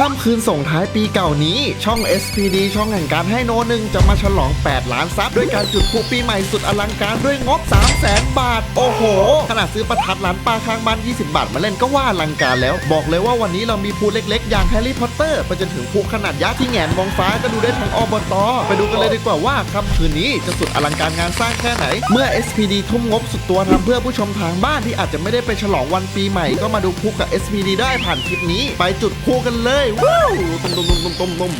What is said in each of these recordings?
ค่ำคืนส่งท้ายปีเก่านี้ ช่อง SPD ช่องแห่งการให้โนหนึ่งจะมาฉลอง 8 ล้านซับด้วยการจุดพลุปีใหม่สุดอลังการด้วยงบ 3 0 0แสนบาท โอ้โห ขนาดซื้อประทัดร้านป้าข้างบ้าน 20 บาทมาเล่นก็ว่าอลังการแล้ว บอกเลยว่าวันนี้เรามีพลุเล็กๆ อย่างแฮร์รี่พอตเตอร์ไปจนถึงพลุขนาดยักษ์ที่แงนมองฟ้าก็ดูได้ทั้งอบตไปดูกันเลยดีกว่าว่าค่ำคืนนี้จะสุดอลังการงานสร้างแค่ไหน เมื่อ SPD ทุ่มงบสุดตัวทำเพื่อผู้ชมทางบ้านที่อาจจะไม่ได้ไปฉลองวันปีใหม่ก็มาดูพลุกับ SPD ได้ผ่านคลิปนี้ ไปจุดพลุกันเลยว้าวตุ้มตุ้มตุ้มตุ้มตุ้มตุ้ม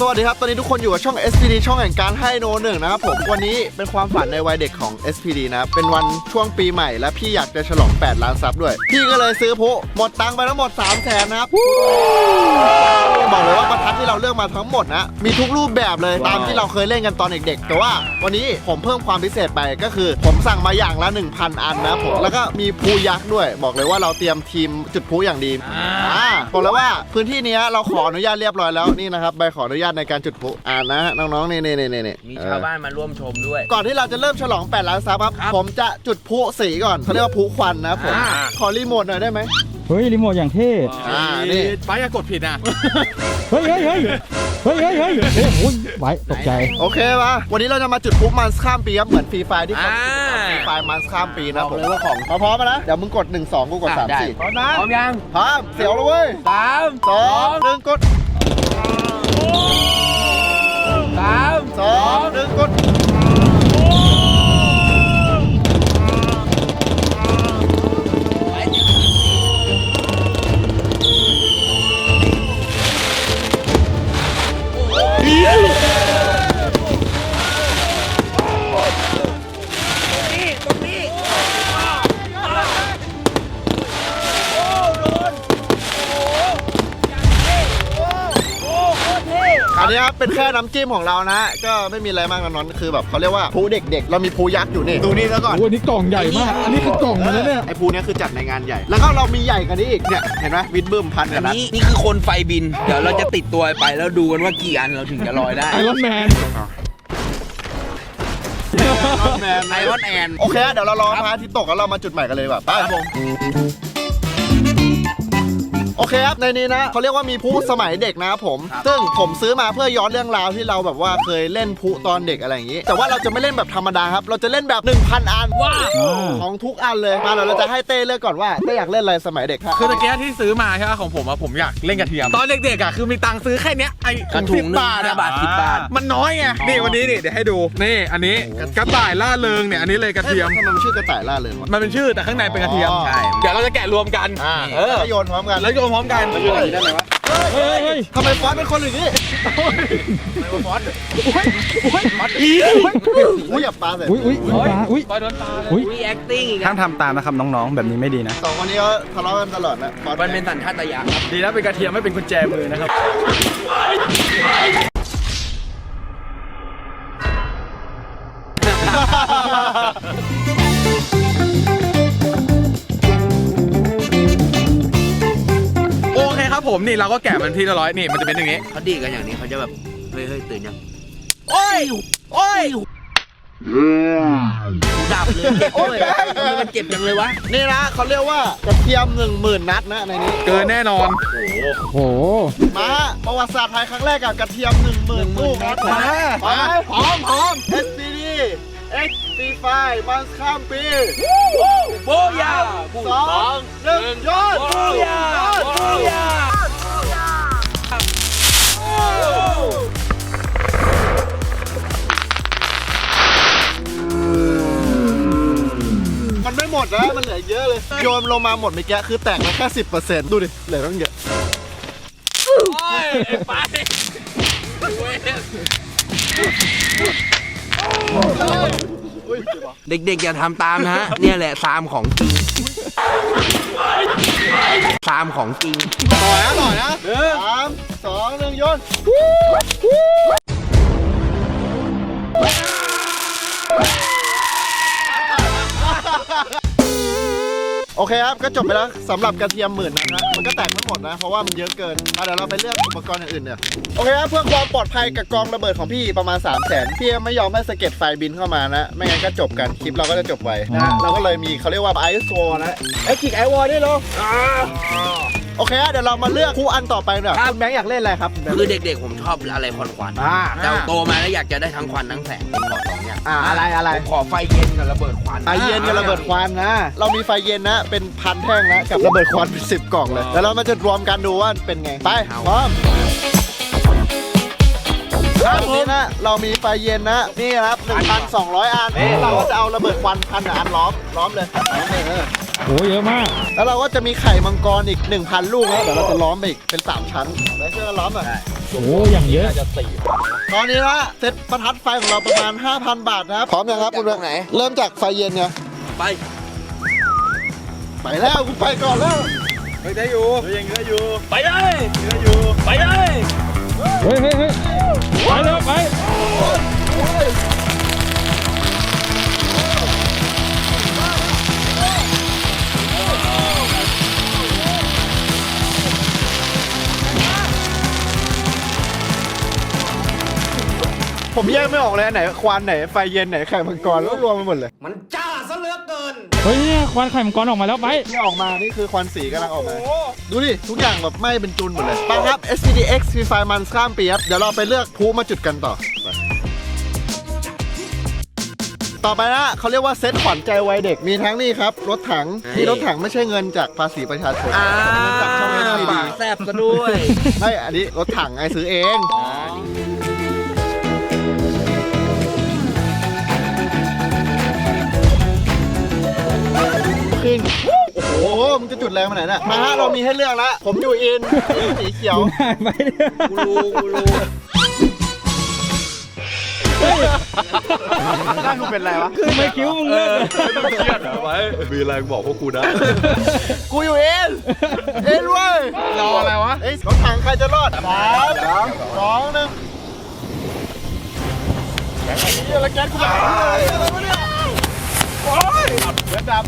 สวัสดีครับ ตอนนี้ทุกคนอยู่กับช่อง SPD ช่องแห่งการให้โนหนึ่งนะครับผม วันนี้เป็นความฝันในวัยเด็กของ SPD นะครับเป็นวันช่วงปีใหม่ และพี่อยากจะฉลอง 8 ล้านซับด้วย พี่ก็เลยซื้อพุหมดตังค์ไปทั้งหมด3 0 0แสนนะครับ บอกเลยว่าประทัดที่เราเลือกมาทั้งหมดนะมีทุกรูปแบบเลยตามที่เราเคยเล่นกันตอนเด็กๆ แต่ว่าวันนี้ผมเพิ่มความพิเศษไปก็คือ ผมสั่งมาอย่างละ 1,000 อันนะครับผมแล้วก็มีภูยักษ์ด้วย บอกเลยว่าเราเตรียมทีมจุดพลุอย่างดีอ่าบอกเลยว่าพื้นที่เนี้ยเราขออนุญาตเรียบร้อยแล้วนี่นะครับใบขออนุญาตในการจุดพลุอ่านนะน้องๆนี่นี่นี่นี่มีชาวบ้านมาร่วมชมด้วย ก่อนที่เราจะเริ่มฉลอง8ล้านซับครับครับผมจะจุดพลุสีก่อนเขาเรียกว่าพลุควันนะครับผมอ่าขอรีโมทหน่อยได้ไหม เฮ้ยรีโมทอย่างเท่ อ่านี่ป้าอย่ากดผิดนะ เฮ้ยเฮ้ยเฮ้ยเฮ้ยเฮ้ยเฮ้ยโอ้โหไว้ตกใจ โอเคปะวันนี้เราจะมาจุดพลุมันข้ามปีครับเหมือนฟรีไฟที่เขาอ่า ฟรีไฟมันข้ามปีนะบอกผมเลยว่าของมาพร้อมมานะเดี๋ยวมึงกด 1 2 กูกด3ได้4พร้อมนะพร้อมยังพร้อมเสียวแล้วเว้ยสามสองหนึ่งกดสามสองห นแค่น้ำจิ้มของเรานะ ก็ไม่มีอะไรมากนะน้องคือแบบเขาเรียกว่าพลุเด็กๆ เรามีพลุยักษ์อยู่นี่ ดูนี่ซะก่อนโอ้โหนี่กล่องใหญ่มาก อันนี้คือกล่องมันแล้วเนี่ย ไอ้ภูเนี้ยคือจัดในงานใหญ่ แล้วก็เรามีใหญ่กว่านี้อีกเนี่ยเห็นไหมวิดบึ้มพันอักันนนัดนี้นี่คือคนไฟบิน เดี๋ยวเราจะติดตัวไปแล้วดูกันว่ากี่อันเราถึงจะลอยได้ไอรอนแมนแมน ไอรอนแอน โอเค เดี๋ยวเรารอพระอาทิตย์ตกแล้วเรามาจุดใหม่กันเลยแบบไปครับผม โอเคครับในนี้นะเขาเรียกว่ามีพลุสมัยเด็กนะครับผม ซึ่งผมซื้อมาเพื่อย้อนเรื่องราวที่เราแบบว่าเคยเล่นพลุตอนเด็กอะไรอย่างนี้ แต่ว่าเราจะไม่เล่นแบบธรรมดาครับ เราจะเล่นแบบ 1,000 อันว้าของทุกอันเลยมาเดี๋ยวเราจะให้เต้เลือกก่อนว่าเต้อยากเล่นอะไรสมัยเด็กครับคือตะเกียที่ซื้อมาใช่ไหมของผมอะผมอยากเล่นกระเทียม ตอนเด็กๆอะคือมีตังค์ซื้อแค่เนี้ยไอ้กระถุงหนึ่งบาทห้าอะบาทสิบบาท มันน้อยไงนี่วันนี้นี่เดี๋ยวให้ดูนี่อันนี้กระต่ายล่าเริงเนี่ยอันนี้เลยกระเทียมทำไมมันชื่อกระต่ายล่าเริงวะมันเป็นชื่อแต่ข้างในเป็นกระเทียมอ๋อใช่เดี๋ยวเราจะแกะรวมกันอ่าเออแล้วโยนพร้อมกันแล้วโยนพร้อมกันแล้วโยนอย่างนี้ได้ไหมวะเฮ้ยเฮ้ยทำไมฟอสเป็นคนอย่างนี้ฟอสอุ้ยอย่าปาใส่อุ้ยอุ้ยอุ้ยอุ้ยปล่อยโดนตาเลยอุ้ยวี acting อีกห้ามทำตามนะครับน้องๆ แบบนี้ไม่ดีนะ สองคนนี้เขาทะเลาะกันตลอดนะฟอสมันเป็นสัญชาตญาณครับดีนะเป็นกระเทียมไม่เป็นกุญแจมือนะครับ ผมนี่เราก็แกะมันที่เรียบร้อยนี่มันจะเป็นอย่างนี้ เขาดีกันอย่างนี้เขาจะแบบเฮ้ยเฮ้ยตื่นยังโอ้ยโอ้ยดับเลยเจ็บเลยทำไมมันเจ็บจังเลยวะนี่นะเขาเรียกว่ากระเทียมหนึ่งหมื่นนัดนะในนี้ เกินแน่นอน โอ้โห มาฮะประวัติศาสตร์ไทยครั้งแรกกับกระเทียมหนึ่งหมื่นลูกครับมาไปพร้อมพร้อม SPD XP5 มันข้ามปีโบยาสองหนึ่งยอดโบยาโบยามันไม่หมดนะมันเหลือเยอะเลย โยนลงมาหมดเมื่อกี้คือแตกมาแค่สิบเปอร์เซ็นต์ดูดิ เหลือตั้งเยอะไป เด็กๆอย่าทำตามนะฮะ เนี่ยแหละซามของจริงซามของจริง ต่อยนะต่อยนะสามสองหนึ่งยนโโอเคครับ ก็จบไปแล้วสำหรับกระเทียมหมื่นนะครมันก็แตกไม่หมดนะ เพราะว่ามันเยอะเกินอะเดี๋ยวเราไปเลือกอุปกรณ์อย่างอื่นเนี่ยโอเคครับเพื่อความปลอดภัยกับกองระเบิดของพี่ประมาณ 3 0 0แสนพี่ไม่ยอมให้สะเก็ดไฟบินเข้ามานะ ไม่งั้นก็จบกันคลิปเราก็จะจบไวนะเราก็เลยมีเขาเรียกว่าไอซ์วอนะไอคิกไอวอได้หรอโอ เคฮะเดี๋ยวเรามาเลือกคู่อันต่อไปเนี่ยคุณแบงค์อยากเล่นอะไรครับณแบงค์คือเด็กๆผมชอบอะไรควันควันๆอ่าแต่โตมาแล้วอยากจะได้ทั้งควันทั้งแสงผมขอสองอย่างอ่าอะไรอะไรผมขอไฟเย็นกับระเบิดควันไฟเย็นกับระเบิดควันนะ เรามีไฟเย็นนะ เป็นพันแท่งนะกับระเบิดควันเป็นสิบกล่องเลย แล้วเรามาจะรวมกันดูว่าเป็นไง ไปพร้อม ตรงนี้นะ เรามีไฟเย็นนะ นี่ครับ 1,200 อันเราก็จะเอาระเบิดควันพันอันล้อมล้อมเลยล้อมเลยเออโอ้เยอะมาก แล้วเราก็จะมีไข่มังกรอีก 1,000 ลูกนะเดี๋ยวเราจะล้อมไปอีกเป็น 3 ชั้นแล้วช่วยกันล้อมหน่อยโอ้อย่างเยอะ ตอนนี้นะเซตประทัดไฟของเราประมาณ 5,000 บาทนะครับพร้อมยังครับคุณตรงไหน เริ่มจากไฟเย็นไงไป ไปแล้วกูไปก่อนแล้วเฮ้ยได้อยู่ ไปเลยไปเลย เฮ้ยเฮ้ยเฮ้ยไปเร็วไปผมแยกไม่ออกเลยอันไหนควันไหนไฟเย็นไหนไข่มังกรแล้วรวมไปหมดเลย เฮ้ยเนี่ยควันไข่มังกรออกมาแล้วไป ที่ออกมานี่คือควันสีกำลังออกมา ดูดิ ทุกอย่างแบบไหม้เป็นจุนหมดเลยไปครับ SPDX ฟรีไฟมันข้ามปีครับเดี๋ยวเราไปเลือกพลุมาจุดกันต่อไปต่อไปนะเขาเรียกว่าเซตขวัญใจวัยเด็กมีทั้งนี่ครับ รถถังนี่รถถังไม่ใช่เงินจากภาษีประชาชนอ่าเงินจากช่อง SPD ปากแซบซะด้วยไม่อันนี้รถถังไอซื้อเอง ขึ้นโอ้โห มึงจะจุดแรงมาไหนน่ะ มาฮะเรามีให้เลือกแล้ว ผมอยู่อินอินสีเขียวไปเนี่ยกูรู้กูรู้ด้านกูเป็นไรวะทำไมคิ้วมึงเลิกเครียดเหรอไว้มีอะไรบอกพวกกูนะ กูอยู่อินอินเว้ยรออะไรวะ เอ้ยรถถังใครจะรอดสามสามสองหนึ่งเฮียแล้วแก๊สกูแบบอะไรวะเนี่ย โอ้ยแก๊สดับ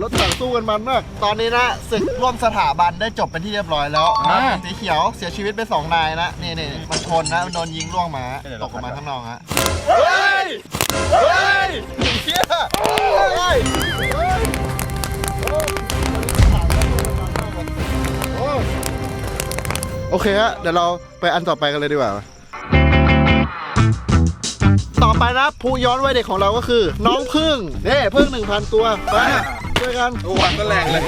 รถถังสู้กันมันมาก ตอนนี้นะศึกร่วมสถาบันได้จบเป็นที่เรียบร้อยแล้วสีเขียวเสียชีวิตไปสองนายนะนี่นี่มันชนนะมันโดนยิงล่วงมา ตกออกมาข้างนอกฮะ เฮ้ย เฮ้ยเฮีย โอเคฮะเดี๋ยวเราไปอันต่อไปกันเลยดีกว่า ต่อไปนะผู้ย้อนวัยเด็กของเราก็คือ น้องพึ่งนี่พึ่งหนึ่งพันตัวไปช่วยกัน โอ้วันก็แรงเลย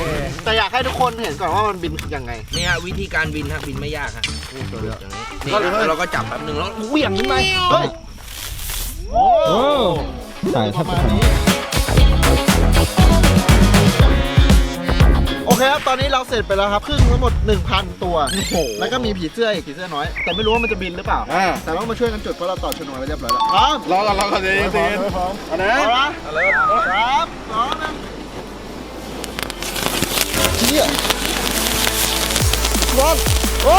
แต่อยากให้ทุกคนเห็นก่อนว่ามันบินยังไง นี่ฮะวิธีการบินฮะบินไม่ยากฮะนี่เดี๋ยวอย่างนี้นี่แล้วเราก็จับแป๊บหนึงแล้วเหวี่ยงขึ้นไปเฮ้ยโอ้โอ้ตายปทับระไปมาณทัน โอเคครับ ตอนนี้เราเสร็จไปแล้วครับพึ่งทั้งหมด 1,000 ตัว แล้วก็มีผีเสื้ออีกผีเสื้อน้อย แต่ไม่รู้ว่ามันจะบินหรือเปล่า อ่า แต่ว่ามาช่วยกันจุดเพราะเราต่อชนวนไว้เรียบร้อยแล้วพร้อมรอก่อนรอก่อนเดี๋ยวเดี๋ยวเดี๋ยวพร้อมเอานะเอาละสามสองหนึ่งเชี่ยร้อนโอ้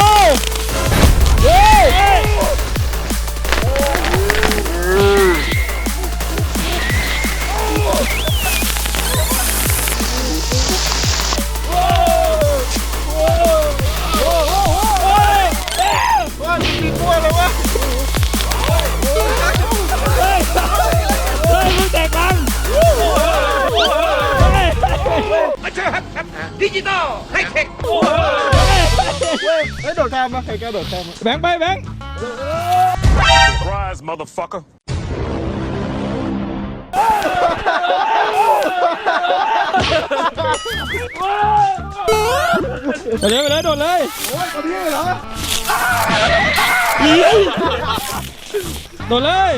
เทคเฮ้ยโดดข้ามมาใครกล้าโดดข้ามมาแบงค์ไปแบงค์ Surprise, motherfucker. ไปเลยไปเลยโดดเลยโอ้ยคนนี้เหรอโดดเลย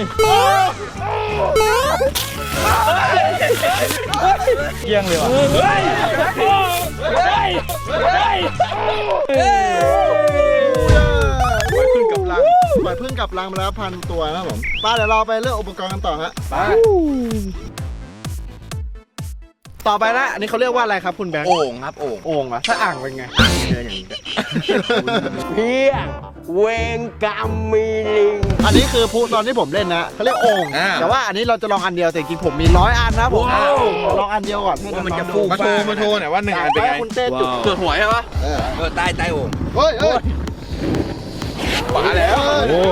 เกี้ยงเลยว่ะเฮ้ยเฮ้ยเฮ้ยเฮ้ยปล่อยพึ่งกับลังปล่อยพึ่งกับลังมาแล้วพันตัวนะครับผมไป้าเดี๋ยวเราไปเลือกอุปกรณ์กันต่อฮะไปต่อไปนะอันนี้เขาเรียกว่าอะไรครับคุณแบงค์โอ่งครับโอ่งโอ่งเหรอถ้าอ่างเป็นไงเดินอย่างนี้เพี้ย เวงกรรมมีลิง อันนี้คือพูตอนที่ผมเล่นนะเขาเรียกโอ่งอ่า แต่ว่าอันนี้เราจะลองอันเดียวแต่จริงๆผมมีร้อยอันนะผมว้าวลองอันเดียวก่อนให้ว่ามันจะองๆฟูดูมาโชว์มาโชว์หน่อยว่าหนึ่งอันเป็นไงให้คุณเต้จุดเกิดหวยใช่ปะเออเออใต้ใต้โอ่งเฮ้ยเฮ้ยขวาแล้วโอ้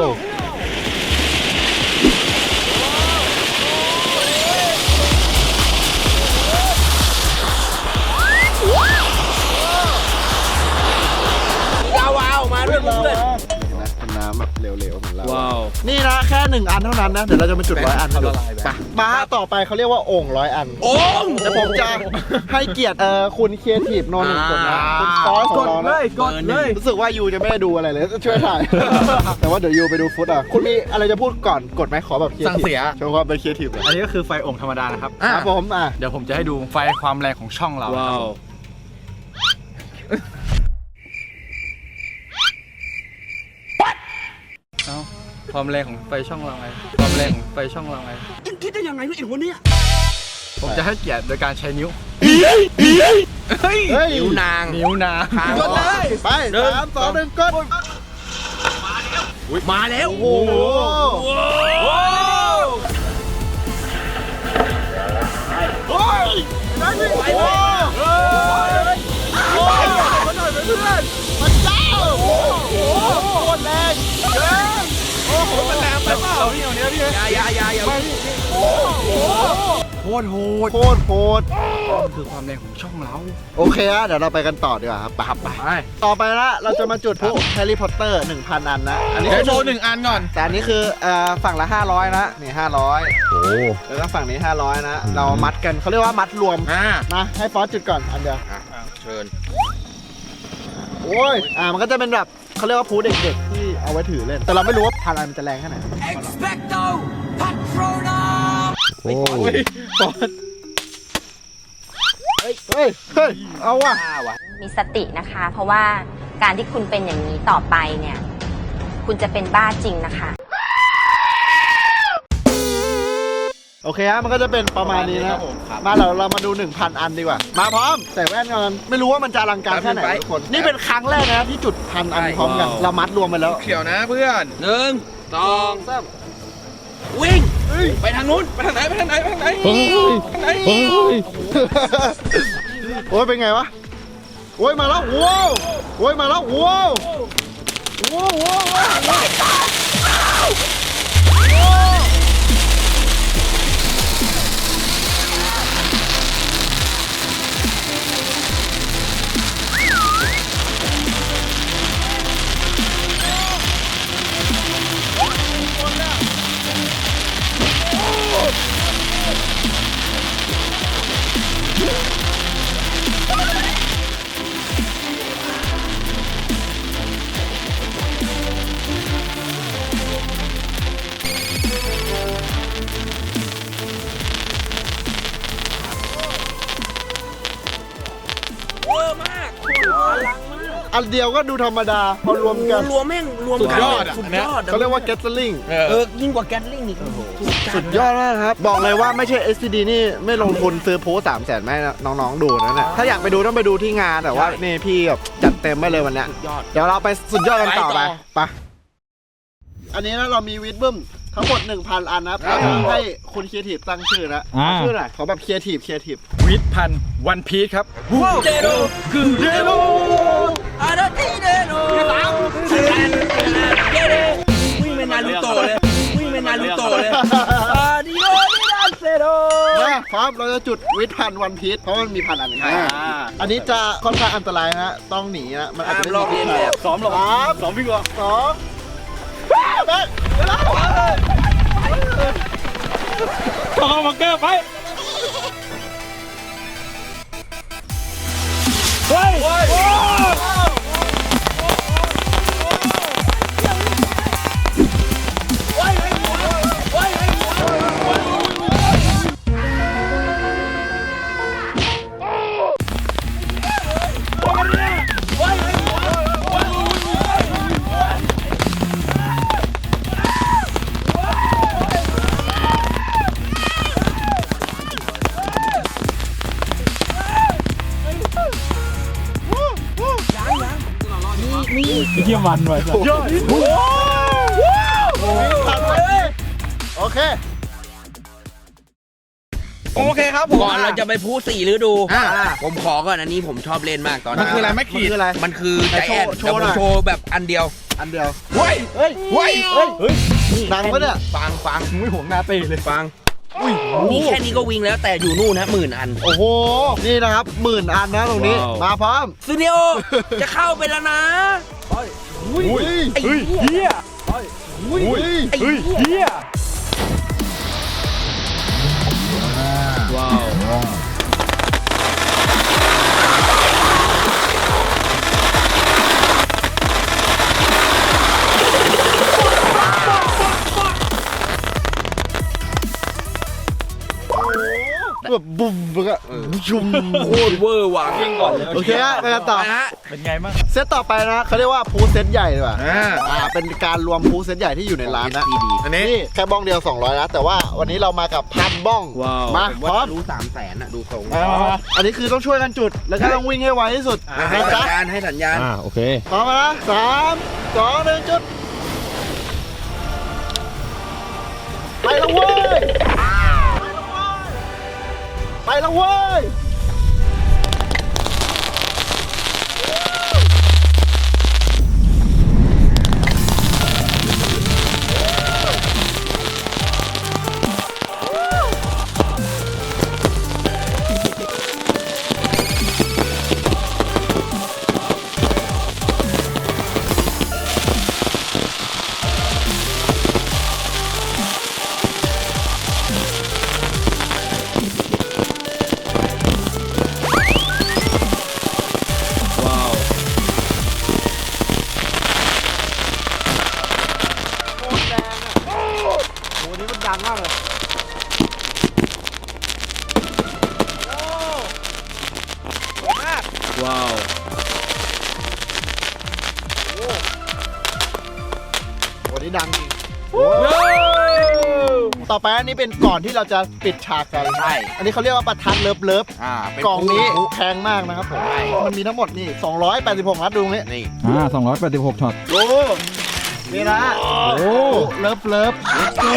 นี่นะแค่หนึ่งอันเท่านั้นนะ เดี๋ยวเราจะมาจุดร้อยอันให้ดูละลายไปไปมาต่อไปเขาเรียกว่าโอ่งร้อยอัน โอ่งแต่ผมจะให้เกียรติเอ่อคุณครีเอทีฟโนนหนึ่งคนนะอ่าคุณฟอสของเรานะ กดเลย รู้สึกว่ายูจะไม่ได้ดูอะไรเลย ช่วยถ่าย แต่ว่าเดี๋ยวยูไปดูฟุตอะ คุณมีอะไรจะพูดก่อนกดไหมขอแบบครีเอสั่งทีฟเสีย โชว์ความเป็นครีเอทีฟเลยอันนี้ก็คือไฟโอ่งธรรมดานะครับอะครับผมอะ เดี๋ยวผมจะให้ดูไฟความแรงของช่องเราว้าวเอ้ ความแรงของไฟช่องเราไง ความแรงของไฟช่องเราไงคิดได้ยังไงวะไอ้คนเนี้ยผมจะให้เกียรติโดยการใช้นิ้ว เฮ้ยนิ้วนาง นิ้วนาค้างกดเลยไปสามสองหนึ่งกดมาแล้ว โอ้โหโอ้ยนั่ เปล่าพี่เอาเนี้ยพี่อยาอยาอยาอยาโคตรโหดโคตรโหดมันคือความแรงของช่องเรา โอเคฮะเดี๋ยวเราไปกันต่อดีกว่าครับไปครับไปไปต่อไปละเราจะมาจุดพลุแฮร์รี่พอตเตอร์1,000 อันนะอันนี้เดี๋ยวโชว์หนึ่งอันก่อน แต่อันนี้คือเอ่อฝั่งละ 500 นะนี่500 โอ้แล้วก็ฝั่งนี้ 500 นะ เรามัดกันเขาเรียกว่ามัดรวมอ่านะให้ฟอสจุดก่อนอันเดียวอะเชิญโอ้ยอ่ามันก็จะเป็นแบบเขาเรียกว่าพลุเด็กๆที่ เอาไว้ถือเล่น แต่เราไม่รู้ว่าพลังมันจะแรงแค่ไหน expecto patronum โอ้เฮ้ยฟอสเฮ้ย เฮ้ย เฮ้ย เอาว่ะอ้าวะมีสตินะคะ เพราะว่าการที่คุณเป็นอย่างนี้ต่อไปเนี่ย คุณจะเป็นบ้าจริงนะคะ โอเคฮะมันก็จะเป็นประมาณนี้นะมาเราเรามาดู 1,000 อันดีกว่า มาพร้อมใส่แว่นกันไม่รู้ว่ามันจะอลังการแค่ไหนทุกคนนี่เป็นครั้งแรกนะที่จุดพันอันพร้อมกันเรามัดรวมไปแล้วเขียวนะเพื่อนหนึ่งสองสามวิ่งไปทางนู้นไปทางไหนไปทางไหนไปทางไหนเฮ้ยเฮ้ยโอ้ยเป็นไงวะโอ้ยมาแล้วว้าวโอ้ยมาแล้วว้าวว้าวว้าวว้าว เดียวก็ดูธรรมดาพอรวมกันรวมแม่งรวมสุดกันยอดอะสุดอันเนี้ยยอดเขาเรียกว่า gathering เอเอออยิ่งกว่าแกนลิงอีกสุดยอดมากครับ บอกเลยว่าไม่ใช่ SPD นี่ไม่ลงทุนซื้อโพสสามแสนแม่น้องๆ ดูนะเนี่ยถ้าอยากไปดูต้องไปดูที่งานแต่ว่านี่พี่แบบจัดเต็มไปเลยวันเนี้ยยอด เดี๋ยวเราไปสุดยอดกันต่อไปไปต่อ ไปอันนี้นะเรามีวิดบึ้มทั้งหมด 1,000 อันนะครับครับให้คุณครีเอทีฟตั้งชื่อนะอ่าเอาชื่อหน่อยขอแบบครีเอทีฟครีเอทีฟวิทพันวันพีชครับ เจโรคือเจโรอาราติเดโรสามเจโร วิ่งเป็นนารูโตะเลยวิ่งเป็นนารูโตะเลยอาดิโอดิดานเซโรนะครับเราจะจุดวิทันวันพีชเพราะมันมีพันอันใช่อ่าอันนี้จะค่อนข้างอันตรายนะ ต้องหนีนะมันอาจจะไม่ลองเรียนซ้อมหรอซ้อมวิ่งเหรอสองแบ๊กเวลาต้องมาเกอร์ไปเฮ้ย มันว่ะยอดโอเค โอเคครับผมก่อนเราจะไปพูดสี่ฤดูอ่าผมขอก่อนอันนี้ผมชอบเล่นมากตอนมันนั้นคืออะไรไม่ขีดมันคืออะไร มันคือใจแอนโชแต่ว์หน่มอย โชว์แบบอันเดียวอันเดียวเฮ้ยเฮ้ยเฮ้ย เฮ้ยดังปะเนี่ย ฟังฟังมึงไม่ห่วงหน้าเต้เลย ฟังนี่แค่นี้ก็วิ่งแล้วแต่อยู่นู่นนะหมื่นอันโอ้โห นี่นะครับหมื่นอันนะตรงนี้มาพร้อม ซูเนียจะเข้าไปแล้วนะ อุ้ยไอ้เฮ้ยเหี้ยเฮียอุ้ยไอ้เหี้ยเฮียแบบบุ้มแล้วก็ชุ่มโคตรเวอร์ว่ะวิ่งก่อนเลยโอเคฮะไปกันต่อ ไปฮะ เป็นไงบ้าง เซตต่อไปนะเขาเรียกว่าพูเซตใหญ่ดีกว่าอ่า อ่า เป็นการรวมพูเซตใหญ่ที่อยู่ในร้านนะอันนี้ นี่แค่บ้องเดียว 200นะแต่ว่าวันนี้เรามากับพันบ้อง ว้าวมาผมพร้อว่ามรู้สามแสนอะดูทรงมามามา อันนี้คือต้องช่วยกันจุด แล้วก็ต้องวิ่งให้ไวที่สุดให้นะสัจ๊ะญญาณให้สัญญาณ อ่าโอเค พร้อมนะสามสองหนึ่งจุด ไปแล้วเว้ย ไปแล้วเว้ย ว้าววันนี้ดังจริงต่อไปอันนี้เป็นก่อนที่เราจะปิดฉากกันใช่ อันนี้เขาเรียกว่าประทัดเลิฟเลิฟอ่าเป็นกล่องนี้ผู้แพงมากนะครับผมใช่มันมีทั้งหมดนี่ 286นัดดูตรงนี้นี่อ่า286ช็อตดูนี่นะโอ้เลิฟเลิฟดู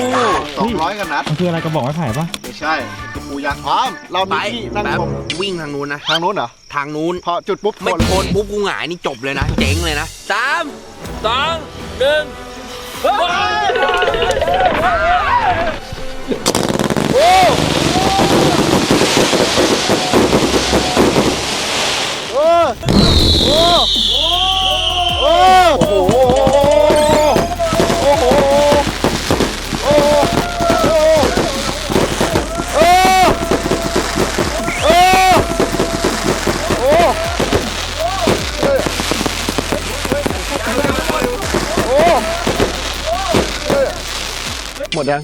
สองร้อยกันนัดมันคืออะไรกระบอกไม้ไผ่ปะไม่ใช่ กระปูยักษ์พร้อมเราไปมีที่นั่งแป๊บชมวิ่งทางนู้นนะ ทางนู้นเหรอ ทางนู้นพอจุดปุ๊บไม่คนโคนปุ๊บกูหงายนี่จบเลยนะ เจ๊งเลยนะสามสองหนึ่งโอ้โอ้โอ้โหโอ้โหโอ้โหโอ้โหโอ้โหโอ้หมด ยัง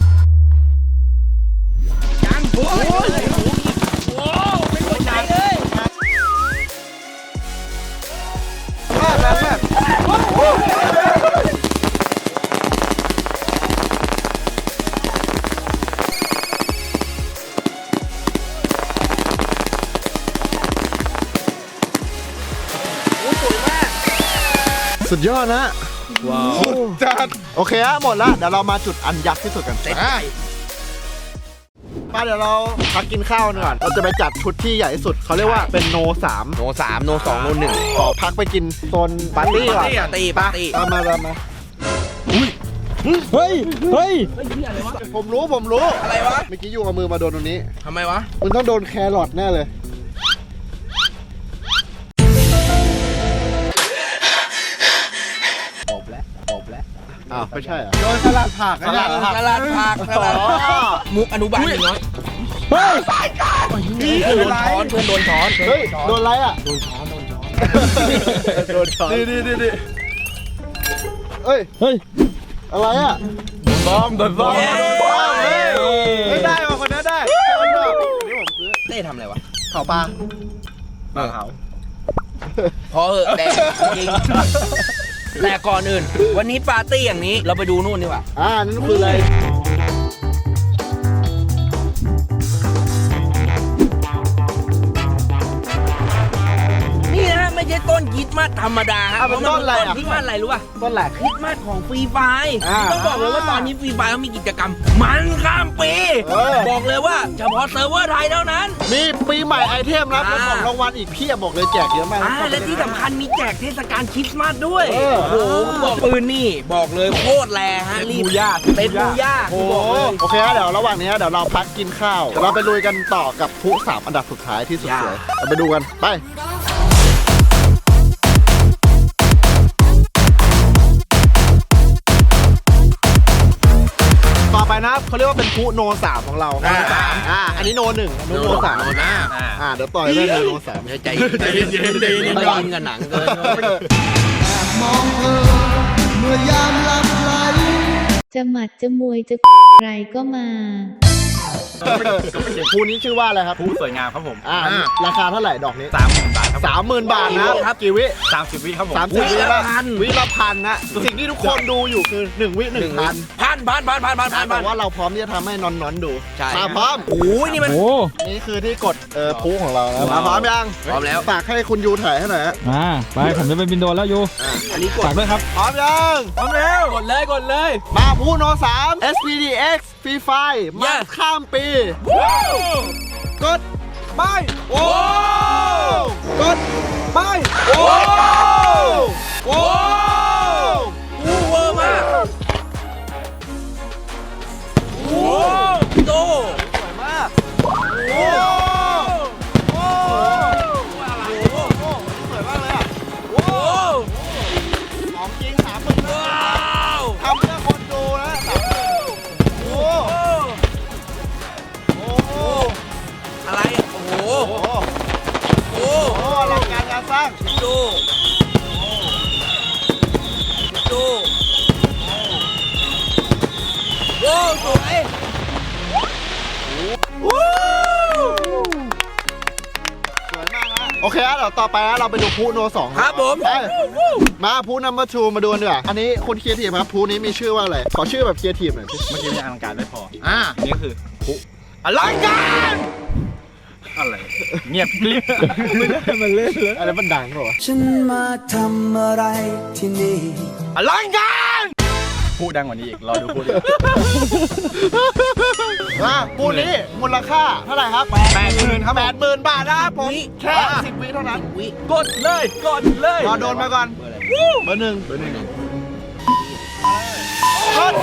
ยังโอ้ยโอ้ไม่หัวใจเลยมากนะมากสุดยอดนะว้าวจัด โอเคฮะหมดแล้วเดี๋ยวเรามาจุดอันยักษ์ที่สุดกันเสร็จอะป้าเดี๋ยวเราพักกินข้าวหน่อยก่อนเราจะไปจัดชุดที่ใหญ่ที่สุด เขาเรียกว่าเป็นโนสามโนสามโนสองโนหนึ่งขอพักไปกินโซนปาร์ตี้ก่อนปาร์ตี้ปาร์ตี้ตามมาตามมาเฮ้ย เฮ้ย ผมรู้ผมรู้ อะไรวะ เมื่อกี้อยู่กับมือมาโดนตรงนี้ทำไมวะมึงต้องโดนแครอทแน่เลย อ้าวไม่ใช่เหรอโดนสลัดผักสลัดสลัดผักสลัดอ๋อมุกอนุบาลหนึ่งน้อยเฮ้ยเพื่อนโดนช้อนเพื่อนโดนช้อนเฮ้ยโดนอะไรอะโดนช้อนโดนช้อนโดนช้อนดีดีดีดีเอ้ยเฮ้ยอะไรอะบอมโดนบอมเย้เฮ้ยไม่ได้ว่ะคนนั้นได้คนชอบนี่ผมซื้อเต้ทำอะไรวะเผาปลาปลาเผาพอเหอะแดงจริง แต่ก่อนอื่น วันนี้ปาร์ตี้อย่างนี้เราไปดูนู่นดีกว่าอ่านั่นคืออะไร ต้นคริดมาสธรรมดาฮะอะเป็นต้นอะไรอะคริสต์มาสอะไรรู้ป่ะต้นแหลกคริสต์มาสของฟรีไฟล์อ่าต้องบอกเลยว่าตอนนี้ฟรีไฟล์เขามีกิจกรรม มันข้ามปี เออ บอกเลยว่าเฉพาะเซิร์ฟเวอร์ไทยเท่านั้น มีปีใหม่ไอเทมนะอ่าเป็นของรางวัลอีกเพียบบอกเลยแจกเยอะมาก อ่าและที่สำคัญมีแจกเทศกาลคริสต์มาสด้วย เออ โอ้โหผมบอกปืนนี่บอกเลยโคตรแรงฮะรีบยากเป็นปูย่า โอ้บอกเลยโอเคฮะเดี๋ยวระหว่างนี้เดี๋ยวเราพักกินข้าวเดี๋ยวเราไปลุยกันต่อกับผู้สามอันดับสุดท้ายที่สุดสวยเราไปดูกันไป ต่อไปนะครับเขาเรียกว่าเป็นผู้โนสามของเราอ่า สามอ่าอันนี้โนหนึ่งอันนู้นโนสามอ่าเดี๋ยวต่อยเรื่องโนสามใจเย็นใจเย็นใจเย็นใจเย็นไม่ยินกับหนังเกินจะหมัดจะมวยจะอะไรก็มา ผู้นี้ชื่อว่าอะไรครับผู้สวยงามครับผมอ่าราคาเท่าไหร่ดอกนี้สามหมื่นบาทครับสามหมื่นบาทนะครับกี่วิสามสิบวิครับผมสามสิบวิวิละละพันวิละพันนะสิ่งที่ทุกคนดูอยู่คือหนึ่งวิหนึ่งพันพันพันพันพันพันพันแต่ว่าเราพร้อมที่จะทำให้นอนนอนๆดูใช่มาพร้อมโอ้ยนี่มันโอ้นี่คือที่กดเอ่อพูของเรานะมาพร้อมยังพร้อมแล้วฝากให้คุณยูถ่ายให้หน่อยฮะมาไปผมจะไปบินโดรนแล้วยูอันนี้กดฝากด้วยครับพร้อมยังพร้อมแล้วกดเลยกดเลยมาพูโนสาม SPDX ฟรีไฟมา Yes ข้ามปีกดไปโอ้ พูโนสองครับผมไปมาพูนัมเบอร์ทูมาดูกันดีกว่าอันนี้คุณครีเอทีฟครับพูนี้มีชื่อว่าอะไรขอชื่อแบบครีเอทีฟหน่อยสิเมื่อกี้มีอลังการไม่พออ่านี่ก็คือผู้อลังการอะไรเงียบกริบมันเล่นเลยอะไรมันดังเหรอฉันมาทำอะไรที่นี่อลังการ พูดดังกว่านี้อีก รอดูพูดดิมาพูนี้มูลค่าเท่าไหร่ครับแปดหมื่นครับแปดหมื่นบาทนะครับผมแค่สิบวิเท่านั้นวิกดเลยกดเลยรอโดนมาก่อนเบอร์หนึ่งเบอร์หนึ่งกด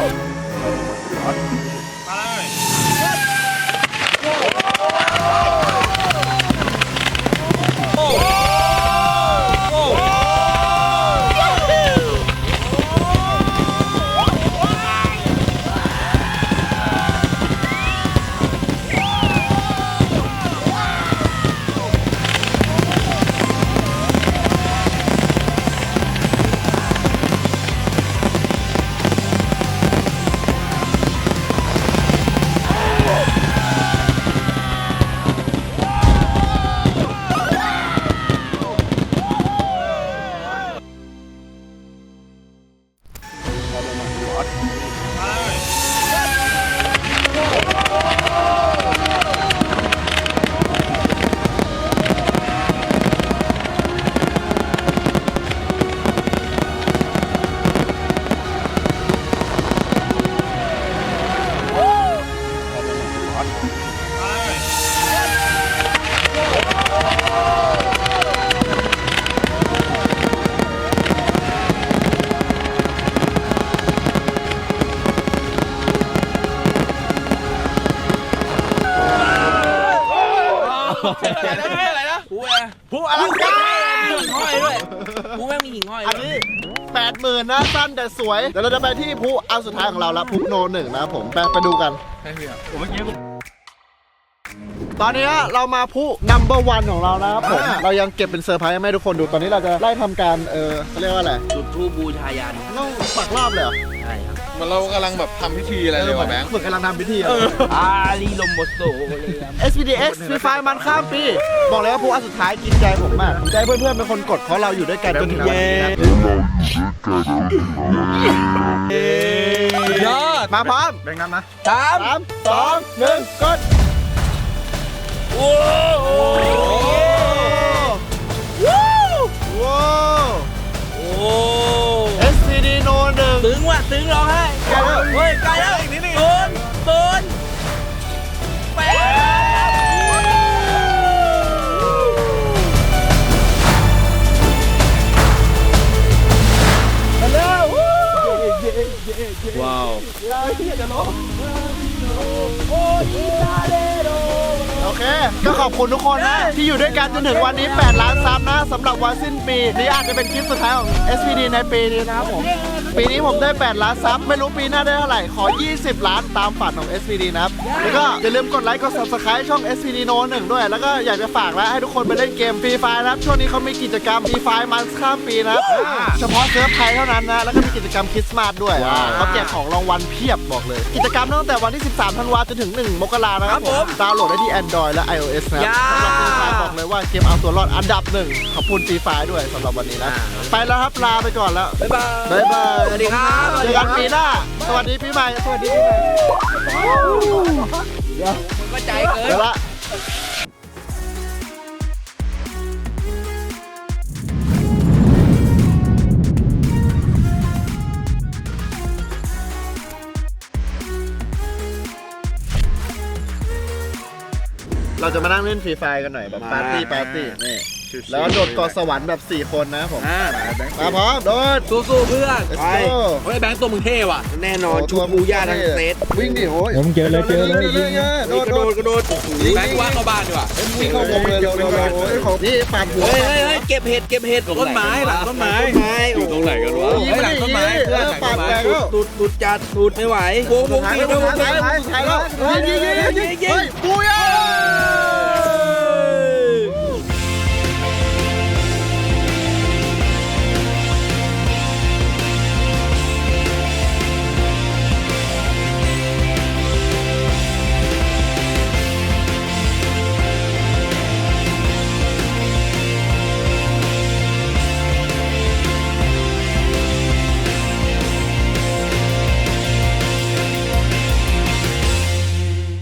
อะไรนะผู้อะไรผู้อลังการมีหิ่งห้อยด้วยผู้แม่งมีหิ่งห้อยอันด้วยนี้แปดหมื่นนะสั้นแต่สวย เดี๋ยวเราจะไปที่ผู้อันสุดท้ายของเราแล้วผู้โนหนึ่งนะครับผมไปไปดูกัน ใช่พี่อะผมเมื่อกี้ผมตอนนี้เรามาผู้ number one ของเรานะครับผม อ่า เรายังเก็บเป็นเซอร์ไพรส์ให้แม่ทุกคนดูตอนนี้เราจะไล่ทำการเออเขาเรียกว่าอะไรจุดทูปบูชายันต้องปักรอบเลยเหรอ ใช่ครับ มันเรากำลังแบบทำพิธีอะไรเลยว่ะแบงค์ เหมือนกำลังทำพิธีอะอาลีลมโมโซเลยครับ SPDX Free Fire มันข้ามปี บอกเลยว่าผู้อันสุดท้ายกินใจผมมากใจเพื่อนๆเป็นคนกดเพราะเราอยู่ด้วยกันจนถึงวันนี้นะยอดมาพร้อมแบงค์นับนะสามสามสองหนึ่งกดโอ้ งร้องไห้ใกลแล้วเฮ้ยไกลแล้วศูนย์ศูนย์แปดว้าว โอ้ย เค ก็ขอบคุณทุกคนนะ ที่อยู่ด้วยกันจนถึงวันนี้ 8 ล้านซับนะสำหรับวันสิ้นปี นี่อาจจะเป็นคลิปสุดท้ายของ SPD ในปีนี้นะครับผม ปีนี้ผมได้ 8 ล้านซับไม่รู้ปีหน้าได้เท่าไหร่ ขอ 20 ล้านตามฝันของ SPD นะครับ แล้วก็อย่าลืมกดไลค์ กด subscribe ช่อง SPD No 1ด้วย แล้วก็อยากจะฝากนะให้ทุกคนไปเล่นเกมฟรีไฟนะครับ ช่วงนี้เขามีกิจกรรมฟรีไฟมันข้ามปีนะครับ เฉพาะเซิร์ฟไทยเท่านั้นนะ แล้วก็มีกิจกรรมคริสต์มาสด้วยเขาแจกของรางวัลเพียบบอกเลย กิจกรรมตั้งแต่วันที่ 13 ธันวาจนถึง 1 มกรานะครับผม ดาวน์โหลดได้ที่ Android และ iOS นะครับย่าสำหรับฟรีไฟบอกเลยว่าเกมเอาตัวรอดอันดับหนึ่งขอบคุณฟรีไฟด้วยสำหรับวันนี้นะ ไปแล้วครับลาไปก่อนแล้ว บ๊ายบายบ๊ายบายสวัสดีครับเจอกันปีหน้า สวัสดีปีใหม่ สวัสดีปีใหม่ก็ใจเกิน เดี๋ยวละ เราจะมานั่งเล่นฟรีไฟกันหน่อยแบบปาร์ตี้ปาร์ตี้นี่แล้วก็โดดเกาะสวรรค์แบบ 4 คนนะผมอ่ามาพร้อมโดด สู้ๆเพื่อน Let's ไป go เฮ้ยแบงค์ตัวมึงเท่ว่ะแน่นอนโอ้ชูบูย่าทั้งเซตวิ่งดิโอ้ยผมเจอเลยเจอเลยวิ่งๆๆโดกดระโดโดดดกระโดดแบงค์ว่าเข้าบ้านดีกว่าวิ่งเข้าวงเลยเร็วๆๆโอ้ยของนี่ปาดหัวเฮ้ยเฮ้ยเฮ้ยเก็บเห็ดเก็บเห็ดต้นไม้หลังต้นไม้ต้นไม้อยู่ตรงไหนกันวะเฮ้ยหลังต้นไม้เพื่อนหลังต้นไม้ตูดตูดจัดตูดไม่ไหววงวงท้ายตีแล้ววงท้ายตีแล้วท้ายแล้วยิงยิงยิงยิงเฮ้ยปูย่า